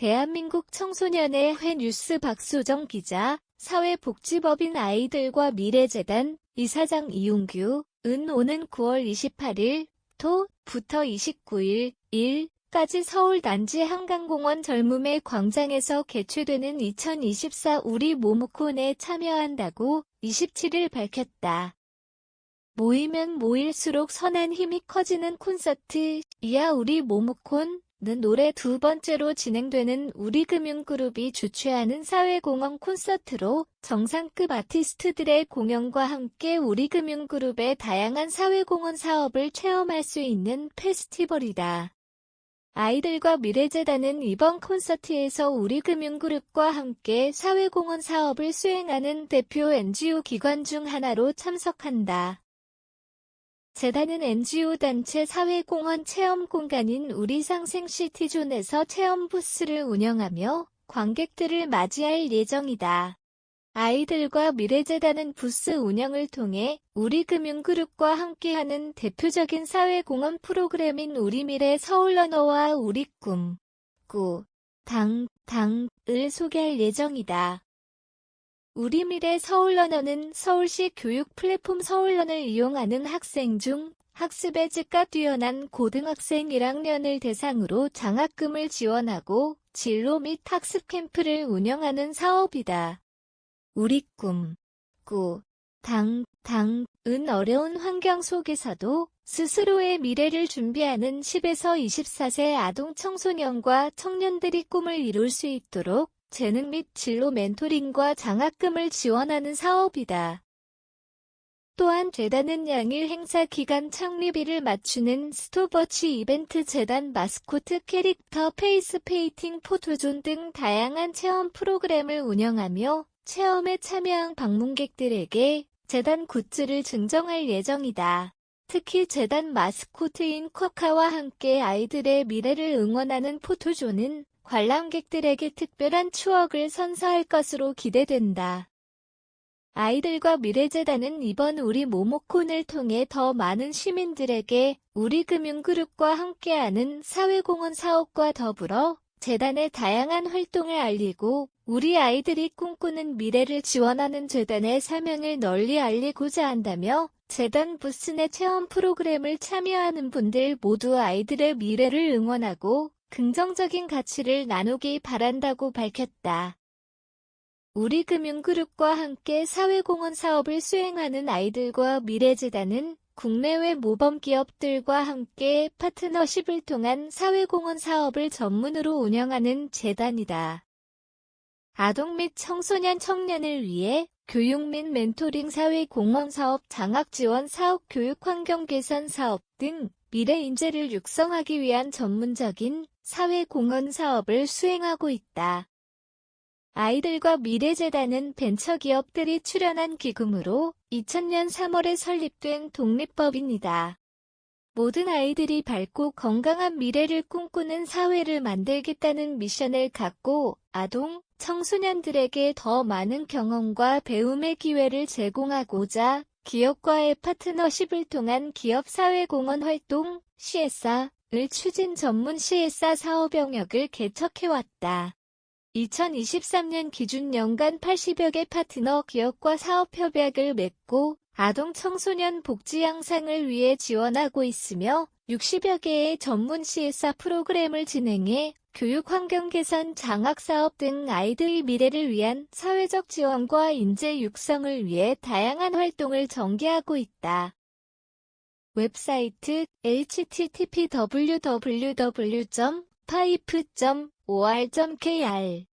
대한민국 청소년의 회 뉴스 박소정 기자, 사회복지법인 아이들과 미래재단 이사장 이용규, 은 오는 9월 28일 토부터 29일 일까지 서울 난지 한강공원 젊음의 광장에서 개최되는 2024 우리 모모콘에 참여한다고 27일 밝혔다. 모이면 모일수록 선한 힘이 커지는 콘서트 이야 우리 모모콘 는 올해 두 번째로 진행되는 우리금융그룹이 주최하는 사회공헌 콘서트로 정상급 아티스트들의 공연과 함께 우리금융그룹의 다양한 사회공헌 사업을 체험할 수 있는 페스티벌이다. 아이들과 미래재단은 이번 콘서트에서 우리금융그룹과 함께 사회공헌 사업을 수행하는 대표 NGO 기관 중 하나로 참석한다. 재단은 NGO 단체 사회공헌 체험 공간인 우리상생시티존에서 체험 부스를 운영하며 관객들을 맞이할 예정이다. 아이들과 미래재단은 부스 운영을 통해 우리금융그룹과 함께하는 대표적인 사회공헌 프로그램인 우리미래 서울러너와 우리꿈, 꾸, 당, 당을 소개할 예정이다. 우리 미래 서울러너는 서울시 교육 플랫폼 서울런을 이용하는 학생 중 학습의 질과 뛰어난 고등학생 1학년을 대상으로 장학금을 지원하고 진로 및 학습 캠프를 운영하는 사업이다. 우리 꿈, 꾸, 당, 당은 어려운 환경 속에서도 스스로의 미래를 준비하는 10에서 24세 아동 청소년과 청년들이 꿈을 이룰 수 있도록 재능 및 진로 멘토링과 장학금을 지원하는 사업이다. 또한 재단은 양일 행사 기간 창립일을 맞추는 스토버치 이벤트 재단 마스코트 캐릭터 페이스 페이팅 포토존 등 다양한 체험 프로그램을 운영하며 체험에 참여한 방문객들에게 재단 굿즈를 증정할 예정이다. 특히 재단 마스코트인 쿼카와 함께 아이들의 미래를 응원하는 포토존은 관람객들에게 특별한 추억을 선사할 것으로 기대된다. 아이들과 미래재단은 이번 우리 모모콘을 통해 더 많은 시민들에게 우리 금융그룹과 함께하는 사회공헌 사업과 더불어 재단의 다양한 활동을 알리고 우리 아이들이 꿈꾸는 미래를 지원하는 재단의 사명을 널리 알리고자 한다며 재단 부스 내 체험 프로그램을 참여하는 분들 모두 아이들의 미래를 응원하고 긍정적인 가치를 나누기 바란다고 밝혔다. 우리 금융그룹과 함께 사회공헌 사업을 수행하는 아이들과 미래재단은 국내외 모범기업들과 함께 파트너십을 통한 사회공헌 사업을 전문으로 운영하는 재단이다. 아동 및 청소년 청년을 위해 교육 및 멘토링 사회공헌 사업 장학 지원 사업 교육 환경 개선 사업 등 미래 인재를 육성하기 위한 전문적인 사회공헌 사업을 수행하고 있다. 아이들과 미래재단은 벤처기업들이 출연한 기금으로 2000년 3월에 설립된 독립법인이다. 모든 아이들이 밝고 건강한 미래를 꿈꾸는 사회를 만들겠다는 미션을 갖고 아동, 청소년들에게 더 많은 경험과 배움의 기회를 제공하고자 기업과의 파트너십을 통한 기업 사회공헌 활동, CSR 을 추진 전문 CSR 사업 영역을 개척해왔다. 2023년 기준 연간 80여 개 파트너 기업과 사업 협약을 맺고 아동 청소년 복지 향상을 위해 지원하고 있으며 60여 개의 전문 CSR 프로그램을 진행해 교육 환경 개선 장학 사업 등 아이들의 미래를 위한 사회적 지원과 인재 육성을 위해 다양한 활동을 전개하고 있다. 웹사이트 http www.pipe.or.kr